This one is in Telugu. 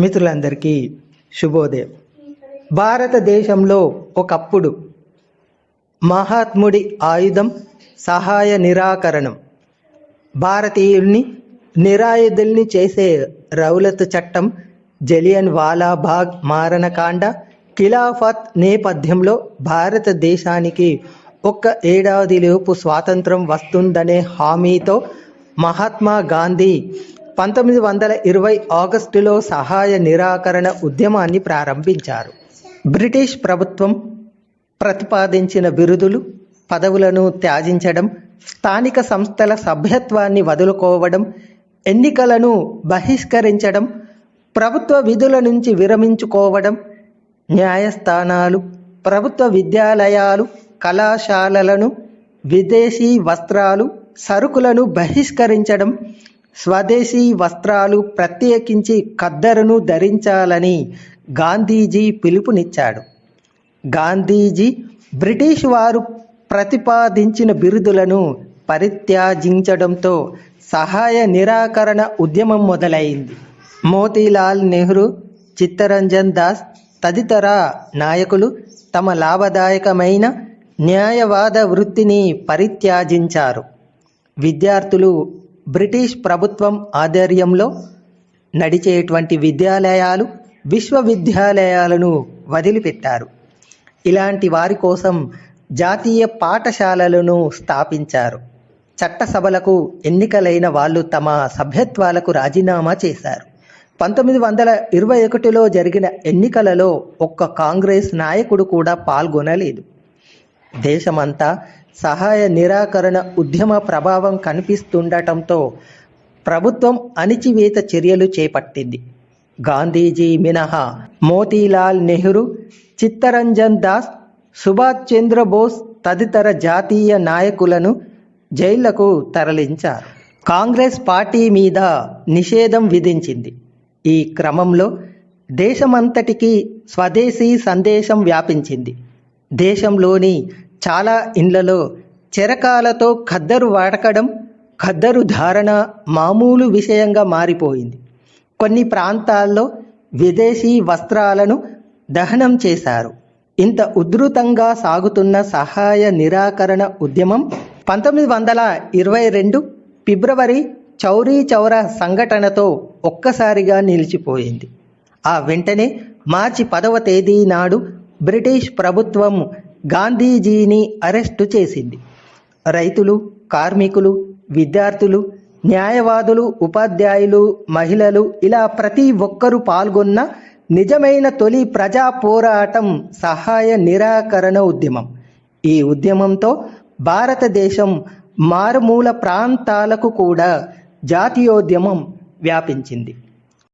మిత్రులందరికీ శుభోదయం. భారతదేశంలో ఒకప్పుడు మహాత్ముడి ఆయుధం సహాయ నిరాకరణం. భారతీయుల్ని నిరాయుధుల్ని చేసే రౌలత్ చట్టం జలియన్ వాలాబాగ్ మారణకాండ ఖిలాఫత్ నేపథ్యంలో భారతదేశానికి ఒక్క ఏడాదిలోపు స్వాతంత్రం వస్తుందనే హామీతో మహాత్మా గాంధీ పంతొమ్మిది వందల ఇరవై ఆగస్టులో సహాయ నిరాకరణ ఉద్యమాన్ని ప్రారంభించారు. బ్రిటిష్ ప్రభుత్వం ప్రతిపాదించిన బిరుదులు పదవులను త్యాజించడం స్థానిక సంస్థల సభ్యత్వాన్ని వదులుకోవడం ఎన్నికలను బహిష్కరించడం ప్రభుత్వ విధుల నుంచి విరమించుకోవడం న్యాయస్థానాలు ప్రభుత్వ విద్యాలయాలు కళాశాలలను విదేశీ వస్త్రాలు సరుకులను బహిష్కరించడం స్వదేశీ వస్త్రాలు ప్రత్యేకించి ఖద్దరును ధరించాలని గాంధీజీ పిలుపునిచ్చాడు. గాంధీజీ బ్రిటిష్ వారు ప్రతిపాదించిన బిరుదులను పరిత్యాజించడంతో సహాయ నిరాకరణ ఉద్యమం మొదలైంది. మోతీలాల్ నెహ్రూ చిత్తరంజన్ దాస్ తదితర నాయకులు తమ లాభదాయకమైన న్యాయవాద వృత్తిని పరిత్యాజించారు. విద్యార్థులు బ్రిటిష్ ప్రభుత్వం ఆధ్వర్యంలో నడిచేటువంటి విద్యాలయాలు విశ్వవిద్యాలయాలను వదిలిపెట్టారు. ఇలాంటి వారి కోసం జాతీయ పాఠశాలలను స్థాపించారు. చట్టసభలకు ఎన్నికలైన వాళ్ళు తమ సభ్యత్వాలకు రాజీనామా చేశారు. పంతొమ్మిది వందల ఇరవై ఒకటిలో జరిగిన ఎన్నికలలో ఒక్క కాంగ్రెస్ నాయకుడు కూడా పాల్గొనలేదు. దేశమంతా సహాయ నిరాకరణ ఉద్యమ ప్రభావం కనిపిస్తుండటంతో ప్రభుత్వం అణిచివేత చర్యలు చేపట్టింది. గాంధీజీ మినహా మోతీలాల్ నెహ్రూ చిత్తరంజన్ దాస్ సుభాష్ చంద్రబోస్ తదితర జాతీయ నాయకులను జైళ్ళకు తరలించారు. కాంగ్రెస్ పార్టీ మీద నిషేధం విధించింది. ఈ క్రమంలో దేశమంతటికి స్వదేశీ సందేశం వ్యాపించింది. దేశంలోని చాలా ఇండ్లలో చెరకాలతో ఖద్దరు వాడకడం ఖద్దరు ధారణ మామూలు విషయంగా మారిపోయింది. కొన్ని ప్రాంతాల్లో విదేశీ వస్త్రాలను దహనం చేశారు. ఇంత ఉధృతంగా సాగుతున్న సహాయ నిరాకరణ ఉద్యమం పంతొమ్మిది వందల ఇరవై రెండు ఫిబ్రవరి చౌరీ చౌర సంఘటనతో ఒక్కసారిగా నిలిచిపోయింది. ఆ వెంటనే మార్చి పదవ తేదీ నాడు బ్రిటిష్ ప్రభుత్వం గాంధీజీని అరెస్టు చేసింది. రైతులు కార్మికులు విద్యార్థులు న్యాయవాదులు ఉపాధ్యాయులు మహిళలు ఇలా ప్రతి ఒక్కరూ పాల్గొన్న నిజమైన తొలి ప్రజా పోరాటం సహాయ నిరాకరణ ఉద్యమం. ఈ ఉద్యమంతో భారతదేశం మారుమూల ప్రాంతాలకు కూడా జాతీయోద్యమం వ్యాపించింది.